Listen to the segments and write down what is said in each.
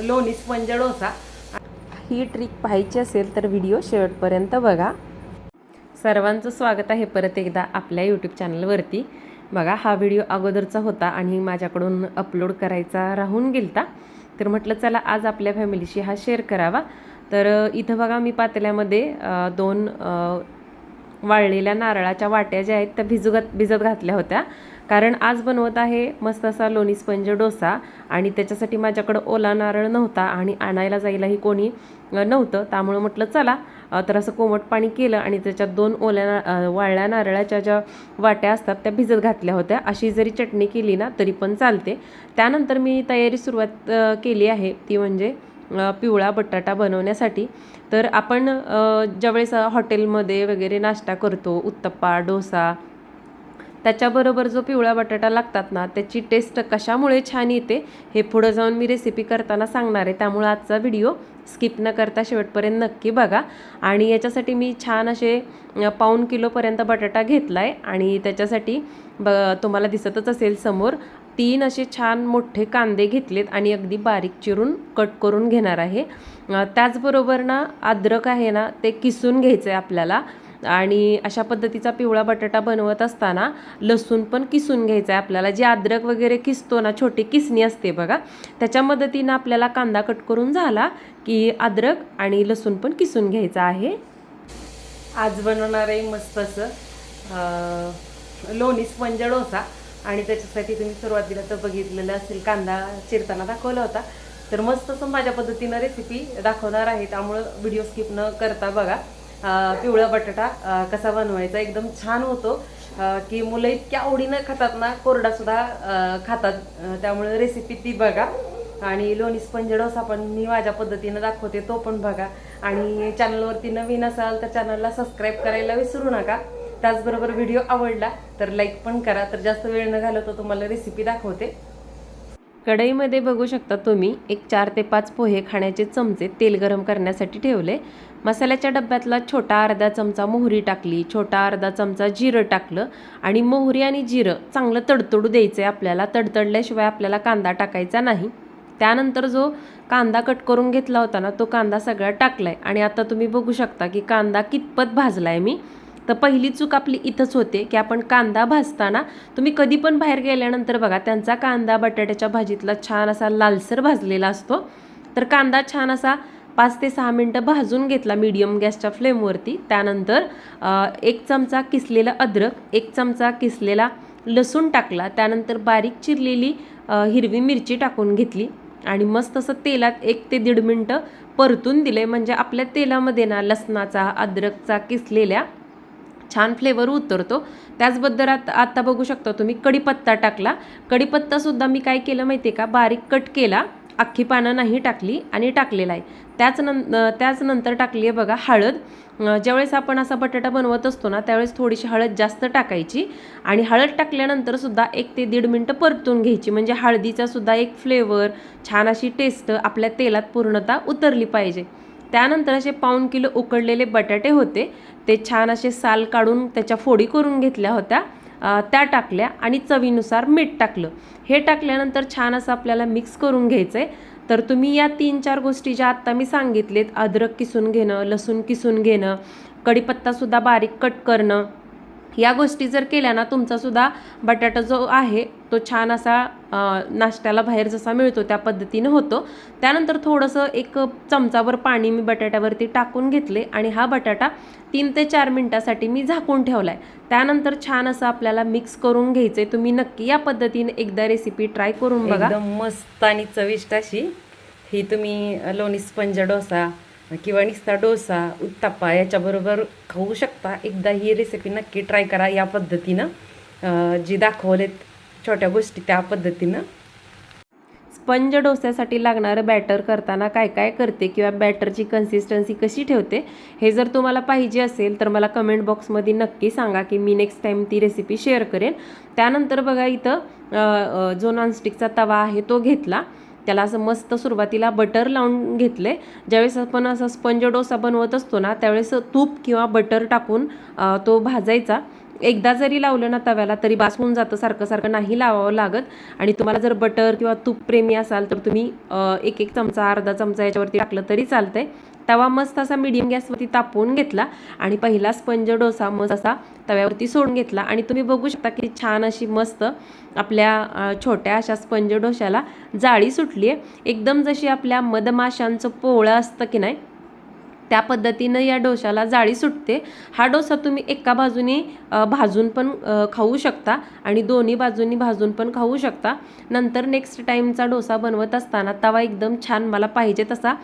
लोणी स्पंज डोसा ही ट्रिक पाहायची असेल तर व्हिडिओ शेवटपर्यंत बघा. सर्वांचं स्वागत आहे परत एकदा आपल्या यूट्यूब चॅनलवरती बघा हा व्हिडिओ अगोदरचा होता आणि माझ्याकडून अपलोड करायचा राहून गेलता. तर म्हटलं चला आज आपल्या फॅमिलीशी हा शेअर करावा. तर इथं बघा मी पातेल्यामध्ये दोन वाळलेल्या नारळाच्या वाट्या ज्या आहेत त्या भिजगत भिजत घातल्या होत्या. कारण आज बनवत आहे मस्त असा लोणी स्पंज डोसा आणि त्याच्यासाठी माझ्याकडं ओला नारळ नव्हता आणि आणायला जायलाही कोणी नव्हतं. त्यामुळं म्हटलं चला. तर असं कोमट पाणी केलं आणि त्याच्यात दोन ओल्या ना वाळल्या नारळाच्या ज्या वाट्या असतात त्या भिजत घातल्या होत्या. अशी जरी चटणी केली ना तरी पण चालते. त्यानंतर मी तयारी सुरुवात केली आहे. ती म्हणजे पिवळा बटाटा बनवण्यासाठी. तर आपण ज्यावेळेस हॉटेलमध्ये वगैरे नाश्ता करतो उत्तप्पा डोसा त्याच्याबरोबर जो पिवळा बटाटा लागतात ना त्याची टेस्ट कशामुळे छान येते हे पुढं जाऊन मी रेसिपी करताना सांगणार आहे. त्यामुळे आजचा व्हिडिओ स्किप न करता शेवटपर्यंत नक्की बघा. आणि याच्यासाठी मी छान असे पाऊण किलोपर्यंत बटाटा घेतला आहे आणि त्याच्यासाठी ब तुम्हाला दिसतच असेल समोर तीन असे छान मोठे कांदे घेतलेत आणि अगदी बारीक चिरून कट करून घेणार आहे. त्याचबरोबर ना अद्रक आहे ना ते किसून घ्यायचं आहे आपल्याला. आणि अशा पद्धतीचा पिवळा बटाटा बनवत असताना लसूण पण किसून घ्यायचा आहे आपल्याला. जे अद्रक वगैरे किसतो ना छोटी किसणी असते बघा त्याच्या मदतीनं आपल्याला कांदा कट करून झाला की अद्रक आणि लसूण पण किसून घ्यायचा आहे. आज बनवणार आहे मस्त असं लोणी स्पंज म्हणजे डोसा. आणि त्याच्यासाठी तुम्ही सुरुवातीला तर बघितलेलं असेल कांदा चिरताना दाखवला होता. तर मस्त असं माझ्या पद्धतीनं रेसिपी दाखवणार आहे. त्यामुळं व्हिडिओ स्किप न करता बघा. पिवळा बटाटा कसा बनवायचा एकदम छान होतो. की मुलं इतक्या आवडीनं खातात ना कोरडासुद्धा खातात. त्यामुळं त्यामुळे रेसिपी ती बघा. आणि लोणी स्पंज डोसा पण मी माझ्या पद्धतीनं दाखवते तो पण बघा. आणि चॅनलवरती नवीन असाल तर चॅनलला सबस्क्राईब करायला विसरू नका. त्याचबरोबर व्हिडिओ आवडला तर लाईक पण करा. तर जास्त वेळ न घालवता तुम्हाला रेसिपी दाखवते. कढईमध्ये बघू शकता तुम्ही एक चार ते पाच पोहे खाण्याचे चमचे तेल गरम करण्यासाठी ठेवले. मसाल्याच्या डब्यातला छोटा अर्धा चमचा मोहरी टाकली छोटा अर्धा चमचा जिरं टाकलं आणि मोहरी आणि जिरं चांगलं तडतडू द्यायचं आहे आपल्याला. तडतडल्याशिवाय आपल्याला कांदा टाकायचा नाही. त्यानंतर जो कांदा कट करून घेतला होता ना तो कांदा सगळा टाकलाय. आणि आता तुम्ही बघू शकता की कांदा कितपत भाजला आहे मी. तर पहिली चूक आपली इथंच होते की आपण कांदा भाजताना तुम्ही कधी पण बाहेर गेल्यानंतर बघा त्यांचा कांदा बटाट्याच्या भाजीतला छान असा लालसर भाजलेला असतो. तर कांदा छान असा पाच ते सहा मिनटं भाजून घेतला मीडियम गॅसच्या फ्लेमवरती. त्यानंतर एक चमचा किसलेला अद्रक एक चमचा किसलेला लसूण टाकला. त्यानंतर बारीक चिरलेली हिरवी मिरची टाकून घेतली. आणि मस्त असं तेलात एक ते दीड मिनटं परतून दिले म्हणजे आपल्या तेलामध्ये ना लसणाचा अद्रकचा किसलेल्या छान फ्लेवर उतरतो. त्याचबद्दल आता आत्ता बघू शकता तुम्ही कढीपत्ता टाकला. कढीपत्तासुद्धा मी काय केलं माहिती आहे का? बारीक कट केला अख्खी पानं नाही टाकली आणि टाकलेला आहे. त्याच नं त्याच नंतर टाकली आहे बघा हळद. ज्यावेळेस आपण असा बटाटा बनवत असतो ना त्यावेळेस थोडीशी हळद जास्त टाकायची आणि हळद टाकल्यानंतर सुद्धा एक ते दीड मिनटं परतून घ्यायची. म्हणजे हळदीचा सुद्धा एक फ्लेवर छान अशी टेस्ट आपल्या तेलात पूर्णता उतरली पाहिजे. त्यानंतर असे पाऊण किलो उकडलेले बटाटे होते. ते छान असे साल काढून त्याच्या फोडी करून घेतल्या होत्या. त्या टाकल्या आणि चवीनुसार मीठ टाकलं. हे टाकल्यानंतर छान असं आपल्याला मिक्स करून घ्यायचं आहे तर तुम्ही या तीन चार गोष्टी ज्या आत्ता मी सांगितलेत अद्रक किसून घेणं लसूण किसून घेणं कढीपत्तासुद्धा बारीक कट करणं या गोष्टी जर केल्या ना तुमचासुद्धा बटाटा जो आहे तो छान असा नाश्त्याला बाहेर जसा मिळतो त्या पद्धतीनं होतो. त्यानंतर थोडंसं एक चमचावर पाणी मी बटाट्यावरती टाकून घेतले आणि हा बटाटा तीन ते चार मिनटासाठी मी झाकून ठेवला आहे त्यानंतर छान असं आपल्याला मिक्स करून घ्यायचं आहे तुम्ही नक्की या पद्धतीने एकदा रेसिपी ट्राय करून बघा. मस्त आणि चविष्ट अशी. ही तुम्ही लोणी स्पंज डोसा किंवा निस्ता डोसा उत्ताप्पा याच्याबरोबर खाऊ शकता. एकदा ही रेसिपी नक्की ट्राय करा या पद्धतीनं. जी दाखवलेत छोट्या गोष्टी त्या पद्धतीनं. स्पंज डोस्यासाठी लागणारं बॅटर करताना काय काय करते किंवा बॅटरची कन्सिस्टन्सी कशी ठेवते हे जर तुम्हाला पाहिजे असेल तर मला कमेंट बॉक्समध्ये नक्की सांगा की मी नेक्स्ट टाईम ती रेसिपी शेअर करेन. त्यानंतर बघा इथं जो नॉनस्टिकचा तवा आहे तो घेतला. त्याला असं मस्त सुरुवातीला बटर लावून घेतले. ज्यावेळेस आपण असं स्पंज डोसा बनवत असतो ना त्यावेळेस तूप किंवा बटर टाकून तो भाजायचा. एकदा जरी लावलं ना तव्याला तरी बास होऊन जातं सारखं सारखं नाही लावावं लागत. आणि तुम्हाला जर बटर किंवा तूप प्रेमी असाल तर तुम्ही एक एक चमचा अर्धा चमचा याच्यावरती टाकलं तरी चालतंय. तवा मस्त असा मिडियम गॅसवरती तापवून घेतला आणि पहिला स्पंज डोसा मस्त असा तव्यावरती सोडून घेतला. आणि तुम्ही बघू शकता की छान अशी मस्त आपल्या छोट्या अशा स्पंज डोशाला जाळी सुटली आहे एकदम जशी आपल्या मधमाशांचं पोळं असतं की नाही त्या पद्धतीनं या डोशाला जाळी सुटते. हा डोसा तुम्ही एका बाजूने भाजून पण खाऊ शकता आणि दोन्ही बाजूनी भाजून पण खाऊ शकता. नंतर नेक्स्ट टाईमचा डोसा बनवत असताना तवा एकदम छान मला पाहिजे तसा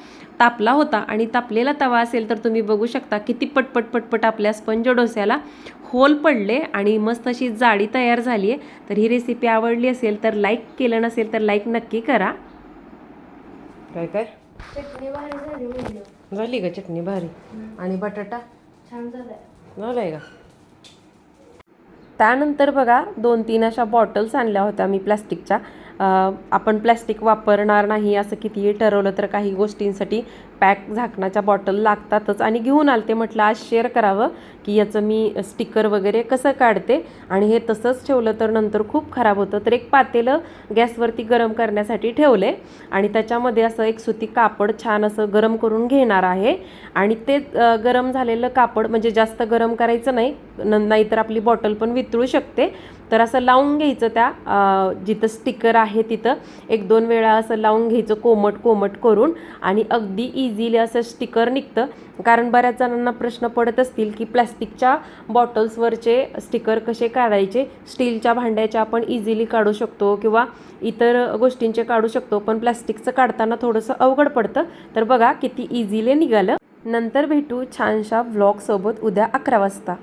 तापला होता आणि तापलेला तवा असेल तर तुम्ही बघू शकता किती पटपट पटपट आपल्या स्पंज डोस्याला होल पडले आणि मस्त अशी जाळी तयार झाली आहे तर ही रेसिपी आवडली असेल तर लाईक केलं नसेल तर लाईक नक्की करा. काय काय? झाली का चटणी भारी? आणि बटाटा? छान झालंय. का? त्यानंतर बघा दोन तीन अशा बॉटल्स आणल्या होत्या मी प्लॅस्टिकच्या आपण प्लॅस्टिक वापरणार नाही असं कितीही ठरवलं तर काही गोष्टींसाठी पॅक झाकणाच्या बॉटल लागतातच. आणि घेऊन आलते म्हटलं आज शेअर करावं की याचं मी स्टिकर वगैरे कसं काढते? आणि हे तसंच ठेवलं तर नंतर खूप खराब होतं. तर एक पातेलं गॅसवरती गरम करण्यासाठी ठेवले आणि त्याच्यामध्ये असं एक सुती कापड छान असं गरम करून घेणार आहे. आणि ते गरम झालेलं कापड म्हणजे जास्त गरम करायचं नाही न नाहीतर आपली बॉटल पण वितळू शकते. तर असं लावून घ्यायचं त्या जिथं स्टिकर आहे तिथं. एक दोन वेळा असं लावून घ्यायचं कोमट कोमट करून आणि अगदी इझिली असं स्टिकर निघतं. कारण बऱ्याच जणांना प्रश्न पडत असतील की प्लॅस्टिकच्या बॉटल्सवरचे स्टिकर कसे काढायचे? स्टीलच्या भांड्याच्या आपण इझिली काढू शकतो किंवा इतर गोष्टींचे काढू शकतो. पण प्लॅस्टिकचं काढताना थोडंसं अवघड पडतं. तर बघा किती इझिली निघालं. नंतर भेटू छानशा व्लॉगसोबत उद्या अकरा वाजता.